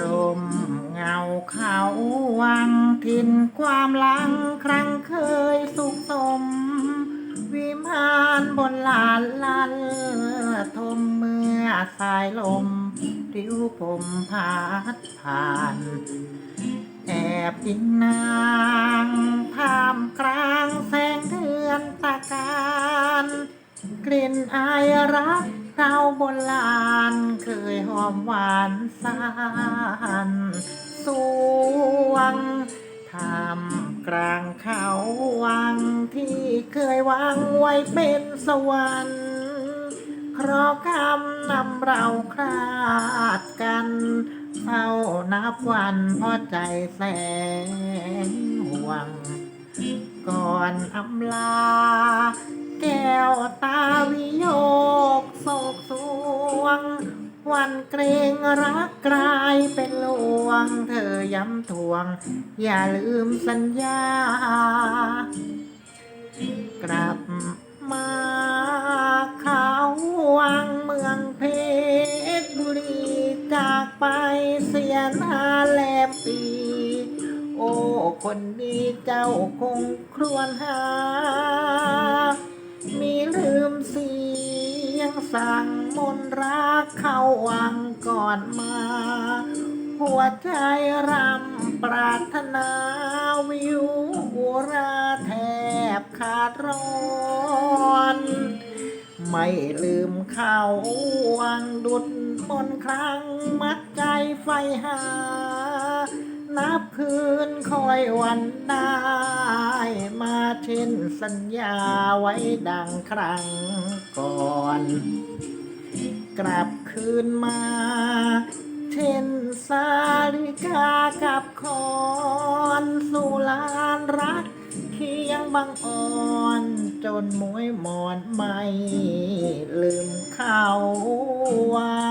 รมเงาเขาวังทินความลังครั้งเคยสุขสม วิมานบนลานลันทมเมื่อสายลมริ้วผมพาดผ่าน แอบอิงนางท่ามกลางแสงเดือนตะการกลิ่นอายรักเราบนลานเคยหอมหวานสาน สวงทำกลางเขาวังที่เคยวางไว้เป็นสวรรค์เพราะคำนำเราคลาดกันเฝ้านับวันเพราะใจแสนห่วง ก่อนอำลา แก้วตาวิโยกโศกสวง วันเกรงรักกลายเป็นลวง เธอย้ำทวง อย่าลืมสัญญา กลับมาเขาวังเมืองเพชรบุรีจากไปเสียนาแลมปี โอ้ คนดีเจ้าคงครวญหา สั่งมนรักเข้าวังก่อนมา หัวใจรำปรารถนาวิวหัวราแทบขาดร้อน ไม่ลืมเข้าวังดุดมนครั้งมัดใจไฟหา นับคืนคอยวันได้มาเช่นสัญญาไว้ดังครั้งก่อน กลับคืนมา เช่นสาลิกากับคอนสุลานรักเคียงบังอ่อนจนมวยหมอนไม่ลืมเข้าวั